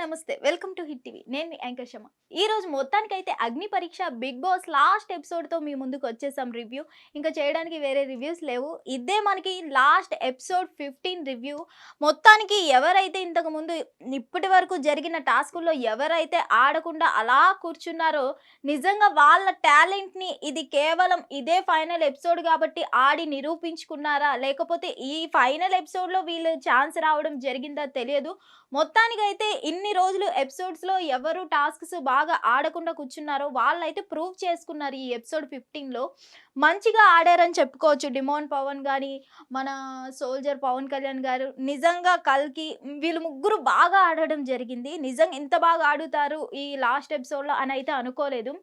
నమస్తే. Welcome to hit TV. నేను anchor Sharma. ఈ రోజు మొత్తానికైతే Agni Pariksha Bigg Boss last ఎపిసోడ్తో మీ ముందుకు వచ్చేసాం రివ్యూ. ఇంకా చేయడానికి వేరే రివ్యూస్ లేవు. ఇదే మనకి లాస్ట్ ఎపిసోడ్ ఫిఫ్టీన్ రివ్యూ. మొత్తానికి ఎవరైతే ఇంతకు ముందు ఇప్పటి వరకు జరిగిన టాస్కుల్లో ఎవరైతే ఆడకుండా అలా కూర్చున్నారో నిజంగా వాళ్ళ టాలెంట్ని ఇది కేవలం ఇదే ఫైనల్ ఎపిసోడ్ కాబట్టి ఆడి నిరూపించుకున్నారా? లేకపోతే ఈ ఫైనల్ ఎపిసోడ్లో వీళ్ళు ఛాన్స్ రావడం జరిగిందా తెలియదు. మొత్తానికైతే ఇన్ని రోజులు ఎపిసోడ్స్లో ఎవరు టాస్క్స్ బాగా ఆడకుండా కూర్చున్నారో వాళ్ళైతే ప్రూవ్ చేసుకున్నారు ఈ ఎపిసోడ్ ఫిఫ్టీన్లో మంచిగా ఆడారని చెప్పుకోవచ్చు. డిమోన్ పవన్ కానీ మన సోల్జర్ పవన్ కళ్యాణ్ గారు నిజంగా కల్కి వీళ్ళు ముగ్గురు బాగా ఆడడం జరిగింది. నిజంగా ఇంత బాగా ఆడుతారు ఈ లాస్ట్ ఎపిసోడ్లో అని అయితే అనుకోలేదు.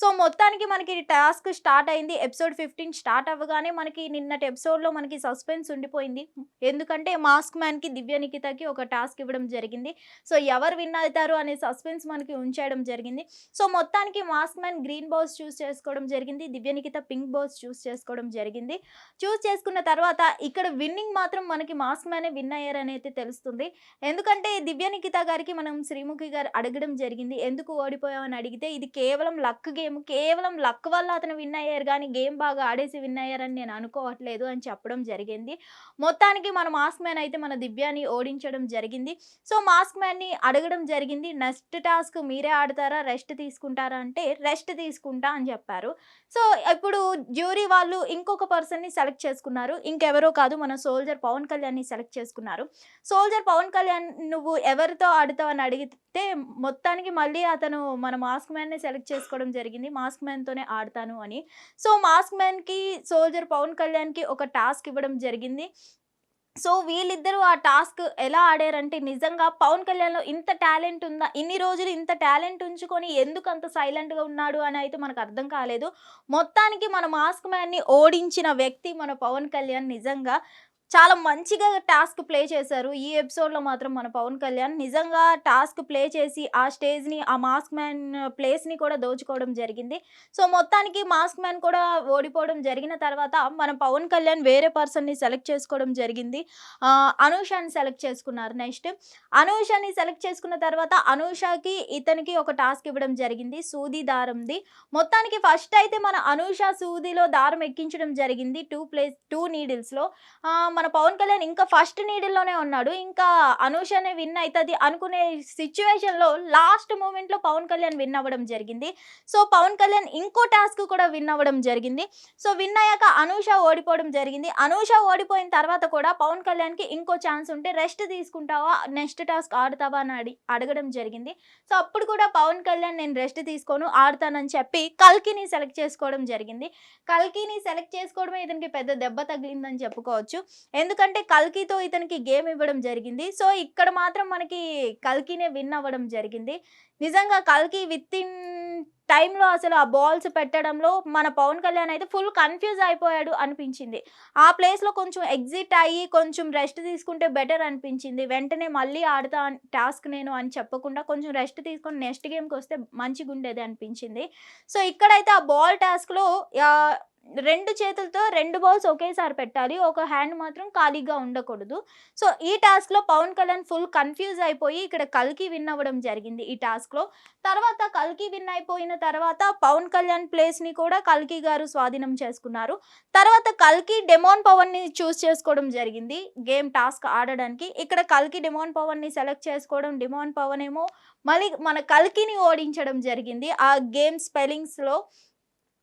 సో మొత్తానికి మనకి టాస్క్ స్టార్ట్ అయింది. ఎపిసోడ్ ఫిఫ్టీన్ స్టార్ట్ అవ్వగానే మనకి నిన్నటి ఎపిసోడ్లో మనకి సస్పెన్స్ ఉండిపోయింది. ఎందుకంటే మాస్క్ మ్యాన్కి దివ్య నిఖితకి ఒక టాస్క్ ఇవ్వడం జరిగింది. సో ఎవరు విన్ అవుతారు అనే సస్పెన్స్ మనకి ఉంచేయడం జరిగింది. సో మొత్తానికి mask man green boss choose చేసుకోవడం జరిగింది. Divya Nikhita pink boss choose చేసుకోవడం జరిగింది. చూస్ చేసుకున్న తర్వాత ఇక్కడ విన్నింగ్ మాత్రం మనకి మాస్క్ మ్యానే విన్ అయ్యారని అయితే తెలుస్తుంది. ఎందుకంటే దివ్య నిఖిత గారికి మనం శ్రీముఖి గారు అడగడం జరిగింది. ఎందుకు ఓడిపోయామని అడిగితే ఇది కేవలం లక్ గేమ్ కేవలం లక్ వల్ల అతను విన్ అయ్యారు కానీ గేమ్ బాగా ఆడేసి విన్ అయ్యారని నేను అనుకోవట్లేదు అని చెప్పడం జరిగింది. మొత్తానికి మన మాస్క్ మ్యాన్ అయితే మన దివ్యాని ఓడించడం జరిగింది. సో మాస్క్ మ్యాన్ని అడగడం జరిగింది. నెక్స్ట్ టాస్క్ మీరే ఆడతారా? రెస్ట్ తీసుకుంటారా అంటే రెస్ట్ తీసుకుంటా అని చెప్పారు. సో ఇప్పుడు జ్యూరీ వాళ్ళు ఇంకొక పర్సన్ని సెలెక్ట్ చేసుకున్నారు. ఇంకెవరో కాదు మన సోల్జర్ పవన్ కళ్యాణ్ని సెలెక్ట్ చేసుకున్నారు. సోల్జర్ పవన్ కళ్యాణ్ నువ్వు ఎవరితో ఆడుతావు అని అడిగితే మొత్తానికి మళ్ళీ అతను మన మాస్క్ మ్యాన్ని సెలెక్ట్ చేసుకోవడం జరిగింది. మాస్క్ మ్యాన్తోనే ఆడతాను అని. సో మాస్క్ మ్యాన్కి సోల్జర్ పవన్ కళ్యాణ్కి ఒక టాస్క్ ఇవ్వడం జరిగింది. సో వీళ్ళిద్దరూ ఆ టాస్క్ ఎలా ఆడారంటే నిజంగా పవన్ కళ్యాణ్లో ఇంత టాలెంట్ ఉందా ఇన్ని రోజులు ఇంత టాలెంట్ ఉంచుకొని ఎందుకు అంత సైలెంట్గా ఉన్నాడు అని అయితే మనకు అర్థం కాలేదు. మొత్తానికి మన మాస్క్ మ్యాన్ని ఓడించిన వ్యక్తి మన పవన్ కళ్యాణ్ నిజంగా. చాలా మంచిగా టాస్క్ ప్లే చేశారు. ఈ ఎపిసోడ్లో మాత్రం మన పవన్ కళ్యాణ్ నిజంగా టాస్క్ ప్లే చేసి ఆ స్టేజ్ని ఆ మాస్క్ మ్యాన్ ప్లేస్ని కూడా దోచుకోవడం జరిగింది. సో మొత్తానికి మాస్క్ మ్యాన్ కూడా ఓడిపోవడం జరిగిన తర్వాత మన పవన్ కళ్యాణ్ వేరే పర్సన్ని సెలెక్ట్ చేసుకోవడం జరిగింది. అనూషాని సెలెక్ట్ చేసుకున్నారు. నెక్స్ట్ అనూషాని సెలెక్ట్ చేసుకున్న తర్వాత అనూషకి ఇతనికి ఒక టాస్క్ ఇవ్వడం జరిగింది సూది దారంది. మొత్తానికి ఫస్ట్ అయితే మన అనూష సూదిలో దారం ఎక్కించడం జరిగింది టూ ప్లేస్ టూ నీడిల్స్లో మన పవన్ కళ్యాణ్ ఇంకా ఫస్ట్ నీడిల్లోనే ఉన్నాడు. ఇంకా అనూషనే విన్ అవుతుంది అనుకునే సిచ్యువేషన్లో లాస్ట్ మూమెంట్లో పవన్ కళ్యాణ్ విన్ అవ్వడం జరిగింది. సో పవన్ కళ్యాణ్ ఇంకో టాస్క్ కూడా విన్ అవ్వడం జరిగింది. సో విన్ అయ్యాక అనూష ఓడిపోవడం జరిగింది. అనూష ఓడిపోయిన తర్వాత కూడా పవన్ కళ్యాణ్కి ఇంకో ఛాన్స్ ఉంటే రెస్ట్ తీసుకుంటావా? నెక్స్ట్ టాస్క్ ఆడతావా? అని అడగడం జరిగింది. సో అప్పుడు కూడా పవన్ కళ్యాణ్ నేను రెస్ట్ తీసుకోను ఆడతానని చెప్పి కల్కిని సెలెక్ట్ చేసుకోవడం జరిగింది. కల్కిని సెలెక్ట్ చేసుకోవడమే ఇతనికి పెద్ద దెబ్బ తగిలిందని చెప్పుకోవచ్చు. ఎందుకంటే కల్కితో ఇతనికి గేమ్ ఇవ్వడం జరిగింది. సో ఇక్కడ మాత్రం మనకి కల్కినే విన్ అవ్వడం జరిగింది. నిజంగా కల్కి విత్ ఇన్ టైంలో అసలు ఆ బాల్స్ పెట్టడంలో మన పవన్ కళ్యాణ్ అయితే ఫుల్ కన్ఫ్యూజ్ అయిపోయాడు అనిపించింది. ఆ ప్లేస్లో కొంచెం ఎగ్జిట్ అయ్యి కొంచెం రెస్ట్ తీసుకుంటే బెటర్ అనిపించింది. వెంటనే మళ్ళీ ఆడతా టాస్క్ నేను అని చెప్పకుండా కొంచెం రెస్ట్ తీసుకొని నెక్స్ట్ గేమ్కి వస్తే మంచిగా ఉండేది అనిపించింది. సో ఇక్కడైతే ఆ బాల్ టాస్క్లో రెండు చేతులతో రెండు బాల్స్ ఒకేసారి పెట్టాలి. ఒక హ్యాండ్ మాత్రం ఖాళీగా ఉండకూడదు. సో ఈ టాస్క్లో పవన్ కళ్యాణ్ ఫుల్ కన్ఫ్యూజ్ అయిపోయి ఇక్కడ కల్కి విన్ అవ్వడం జరిగింది ఈ టాస్క్లో తర్వాత కల్కి విన్ అయిపోయిన తర్వాత పవన్ కళ్యాణ్ ప్లేస్ని కూడా కల్కి గారు స్వాధీనం చేసుకున్నారు. తర్వాత కల్కి డెమోన్ పవన్ని చూస్ చేసుకోవడం జరిగింది. గేమ్ టాస్క్ ఆడడానికి. ఇక్కడ కల్కి డెమోన్ పవన్ని సెలెక్ట్ చేసుకోవడం డిమోన్ పవన్ ఏమో మళ్ళీ మన కల్కిని ఓడించడం జరిగింది. ఆ గేమ్ స్పెల్లింగ్స్లో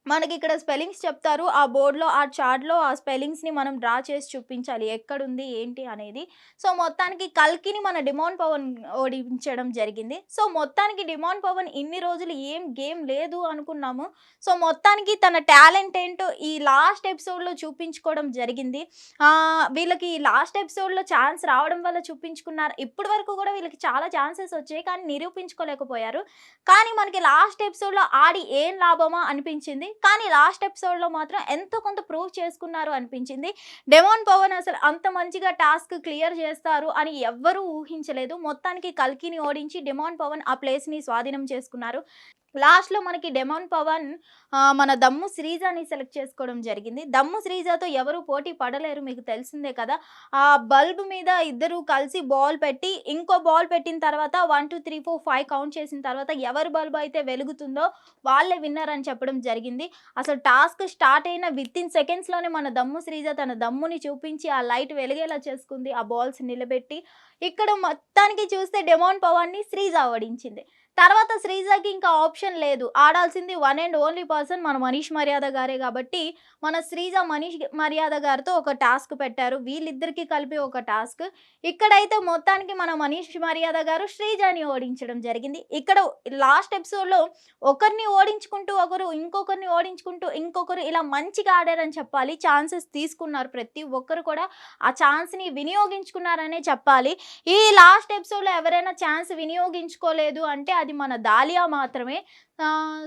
మనకి ఇక్కడ స్పెల్లింగ్స్ చెప్తారు. ఆ బోర్డులో ఆ చార్ట్లో ఆ స్పెల్లింగ్స్ని మనం డ్రా చేసి చూపించాలి. ఎక్కడుంది ఏంటి అనేది. సో మొత్తానికి కల్కిని మన డిమాండ్ పవన్ ఓడించడం జరిగింది. సో మొత్తానికి డిమాండ్ పవన్ ఇన్ని రోజులు ఏం గేమ్ లేదు అనుకున్నాము. సో మొత్తానికి తన టాలెంట్ ఏంటో ఈ లాస్ట్ ఎపిసోడ్లో చూపించుకోవడం జరిగింది. వీళ్ళకి వీళ్ళకి లాస్ట్ ఎపిసోడ్లో ఛాన్స్ రావడం వల్ల చూపించుకున్నారు. ఇప్పటి వరకు కూడా వీళ్ళకి చాలా ఛాన్సెస్ వచ్చాయి. కానీ నిరూపించుకోలేకపోయారు. కానీ మనకి లాస్ట్ ఎపిసోడ్లో ఆడి ఏం లాభమా అనిపించింది. కానీ లాస్ట్ ఎపిసోడ్లో మాత్రం ఎంతో కొంత ప్రూవ్ చేసుకున్నారు అనిపించింది. డెమోన్ పవన్ అసలు అంత మంచిగా టాస్క్ క్లియర్ చేస్తారు అని ఎవ్వరూ ఊహించలేదు. మొత్తానికి కల్కిని ఓడించి డెమోన్ పవన్ ఆ ప్లేస్ని స్వాధీనం చేసుకున్నారు. లాస్ట్లో మనకి డెమాన్ పవన్ మన దమ్ము శ్రీజాని సెలెక్ట్ చేసుకోవడం జరిగింది. దమ్ము శ్రీజాతో ఎవరు పోటీ పడలేరు మీకు తెలిసిందే కదా. ఆ బల్బ్ మీద ఇద్దరు కలిసి బాల్ పెట్టి ఇంకో బాల్ పెట్టిన తర్వాత one two three four five count చేసిన తర్వాత ఎవరు బల్బ్ అయితే వెలుగుతుందో వాళ్ళే విన్నర్ అని చెప్పడం జరిగింది. అసలు టాస్క్ స్టార్ట్ అయిన విత్ ఇన్ సెకండ్స్లోనే మన దమ్ము శ్రీజ తన దమ్ముని చూపించి ఆ లైట్ వెలిగేలా చేసుకుంది ఆ బాల్స్ నిలబెట్టి. ఇక్కడ మొత్తానికి చూస్తే డెమాన్ పవన్ని శ్రీజ ఓడించింది. తర్వాత శ్రీజకి ఇంకా ఆప్షన్ లేదు. ఆడాల్సింది వన్ అండ్ ఓన్లీ పర్సన్ మన మనీష్ మర్యాద గారే కాబట్టి మన శ్రీజ మనీష్ మర్యాద గారితో ఒక టాస్క్ పెట్టారు. వీళ్ళిద్దరికీ కలిపి ఒక టాస్క్. ఇక్కడైతే మొత్తానికి మన మనీష్ మర్యాద గారు శ్రీజాని ఓడించడం జరిగింది. ఇక్కడ లాస్ట్ ఎపిసోడ్లో ఒకరిని ఓడించుకుంటూ ఒకరు ఇంకొకరిని ఓడించుకుంటూ ఇంకొకరు ఇలా మంచిగా ఆడారని చెప్పాలి. ఛాన్సెస్ తీసుకున్నారు ప్రతి ఒక్కరు కూడా. ఆ ఛాన్స్ని వినియోగించుకున్నారనే చెప్పాలి. ఈ లాస్ట్ ఎపిసోడ్లో ఎవరైనా ఛాన్స్ వినియోగించుకోలేదు అంటే అది మన దాలియా మాత్రమే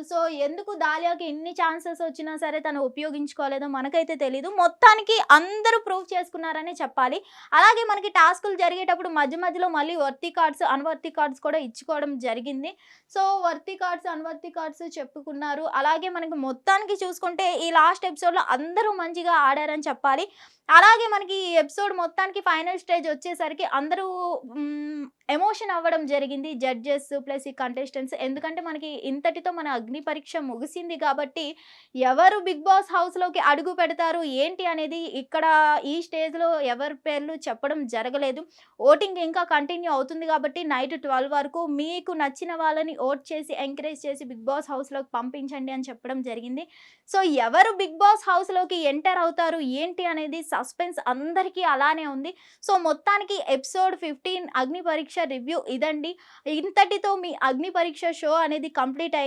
సో ఎందుకు దాలియాకి ఎన్ని ఛాన్సెస్ వచ్చినా సరే తను ఉపయోగించుకోలేదో మనకైతే తెలీదు. మొత్తానికి అందరూ ప్రూవ్ చేసుకున్నారనే చెప్పాలి. అలాగే మనకి టాస్కులు జరిగేటప్పుడు మధ్య మధ్యలో మళ్ళీ వర్తి కార్డ్స్ అన్వర్తి కార్డ్స్ కూడా ఇచ్చుకోవడం జరిగింది. So worthy cards unworthy cards చెప్పుకున్నారు. అలాగే మనకి మొత్తానికి చూసుకుంటే ఈ లాస్ట్ ఎపిసోడ్లో అందరూ మంచిగా ఆడారని చెప్పాలి. అలాగే మనకి ఈ ఎపిసోడ్ మొత్తానికి ఫైనల్ స్టేజ్ వచ్చేసరికి అందరూ ఎమోషన్ అవ్వడం జరిగింది. జడ్జెస్ ప్లస్ ఈ కంటెస్టెంట్స్. ఎందుకంటే మనకి ఇంతటితో మన అగ్ని పరీక్ష ముగిసింది కాబట్టి ఎవరు బిగ్ బాస్ హౌస్లోకి అడుగు పెడతారు? ఏంటి అనేది ఇక్కడ ఈ స్టేజ్లో ఎవరి పేర్లు చెప్పడం జరగలేదు. ఓటింగ్ ఇంకా కంటిన్యూ అవుతుంది కాబట్టి నైట్ ట్వెల్వ్ వరకు మీకు నచ్చిన వాళ్ళని ఓట్ చేసి ఎంకరేజ్ చేసి బిగ్ బాస్ హౌస్లోకి పంపించండి అని చెప్పడం జరిగింది. సో ఎవరు బిగ్ బాస్ హౌస్లోకి ఎంటర్ అవుతారు? ఏంటి అనేది సస్పెన్స్ అందరికీ అలానే ఉంది. సో మొత్తానికి ఎపిసోడ్ ఫిఫ్టీన్ అగ్ని పరీక్ష రివ్యూ ఇదండి. ఇంతటితో మీ అగ్ని పరీక్ష షో అనేది కంప్లీట్ అయింది